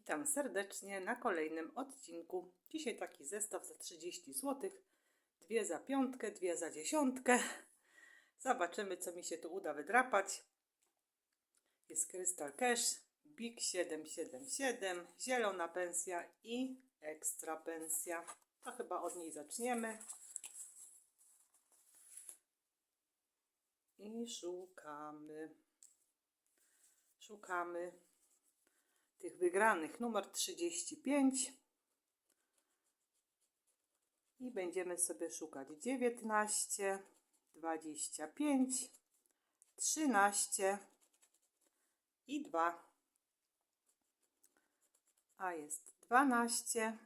Witam serdecznie na kolejnym odcinku. Dzisiaj taki zestaw za 30 zł. Dwie za piątkę, dwie za dziesiątkę. Zobaczymy, co mi się tu uda wydrapać. Jest Crystal Cash, Big 777, zielona pensja i ekstra pensja. To chyba od niej zaczniemy. I szukamy. Szukamy tych wygranych. Numer 35. I będziemy sobie szukać 19, 25, 13 i 2. A jest 12,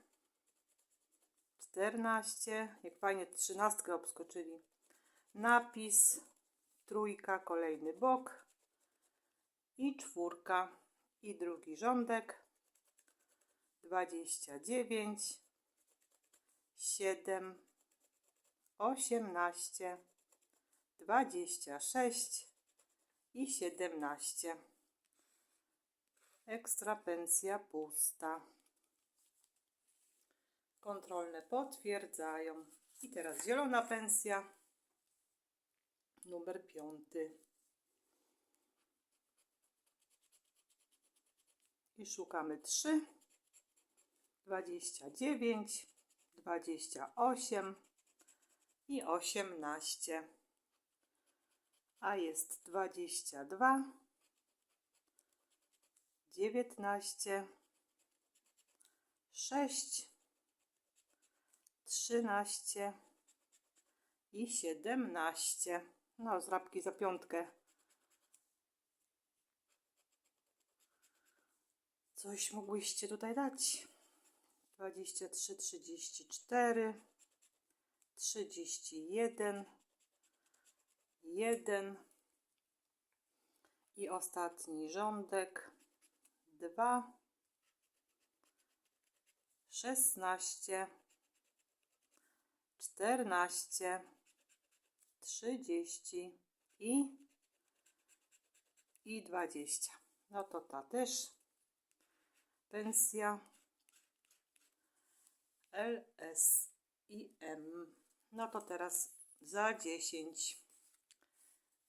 14. Jak fajnie 13 obskoczyli. Napis, trójka, kolejny bok i czwórka i drugi rządek. 29 7 18 26 i 17 ekstra pensja pusta. Kontrolne potwierdzają. I teraz zielona pensja. Numer piąty i szukamy 3, 29, 28 i 18, a jest 22, 19, 6, 13 i 17. No, zrabki za piątkę Coś mogłyście tutaj dać. 23, 34, 31, 1 i ostatni rządek 2, 16, 14, 30 i, i 20. No to ta też pensja LS i M. No to teraz za 10.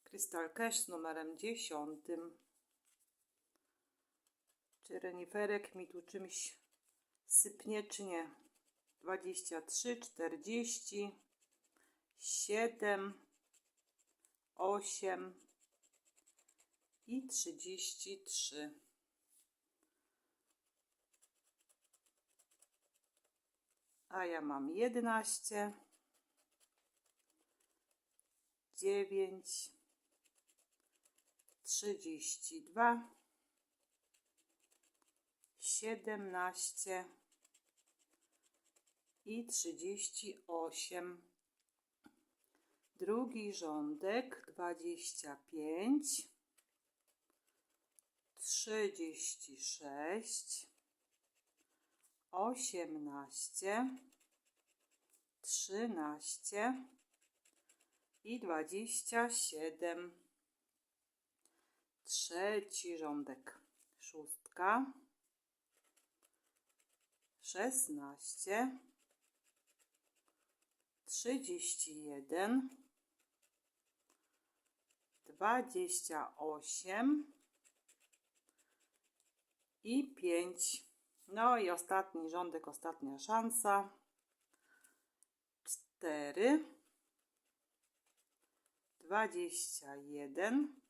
Crystal Cash z numerem 10. Czy reniferek mi tu czymś sypnie, czy nie? 23, 40, 7, 8 i 33. a ja mam 11, 9, 32, 17 i 38. Drugi rządek 25, 36, osiemnaście, trzynaście i dwadzieścia siedem. Trzeci rządek. Szóstka, szesnaście, trzydzieści jeden, dwadzieścia osiem i pięć. No i ostatni rządek, ostatnia szansa. Cztery. Dwadzieścia jeden.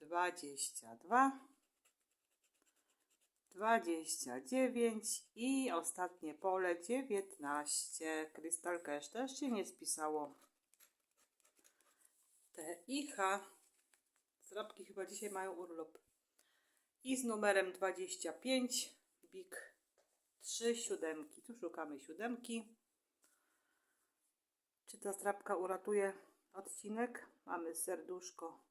Dwadzieścia dwa. Dwadzieścia dziewięć i ostatnie pole dziewiętnaście. Crystal Cash też się nie spisało. T i H. Zrobki chyba dzisiaj mają urlop i z numerem 25 bik 3 siódemki. Tu szukamy siódemki. Czy ta strapka uratuje odcinek? Mamy serduszko,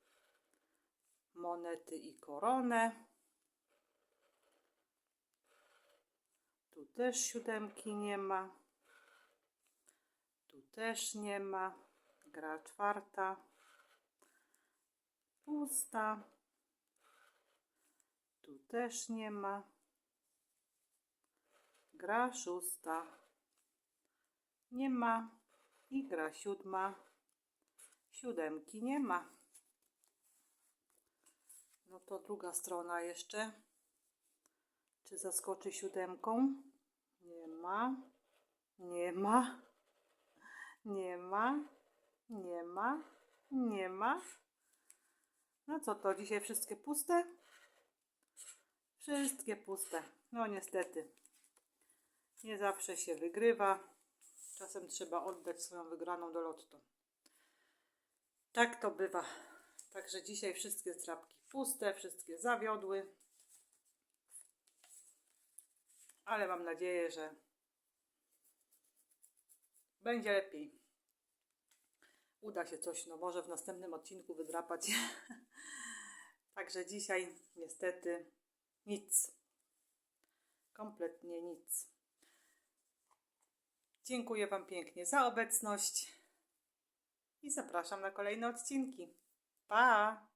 monety i koronę. Tu też siódemki nie ma. Tu też nie ma. Gra czwarta. Pusta Tu też nie ma. Gra szósta. Nie ma. I gra siódma. Siódemki nie ma. No to druga strona jeszcze. Czy zaskoczy siódemką? Nie ma. Nie ma. Nie ma. Nie ma. Nie ma. No co to dzisiaj wszystkie puste? Wszystkie puste. No niestety. Nie zawsze się wygrywa. Czasem trzeba oddać swoją wygraną do lotto. Tak to bywa. Także dzisiaj wszystkie strapki puste, wszystkie zawiodły. Ale mam nadzieję, że będzie lepiej. Uda się coś, no może w następnym odcinku wydrapać. Także dzisiaj niestety nic. Kompletnie nic. Dziękuję Wam pięknie za obecność i zapraszam na kolejne odcinki. Pa!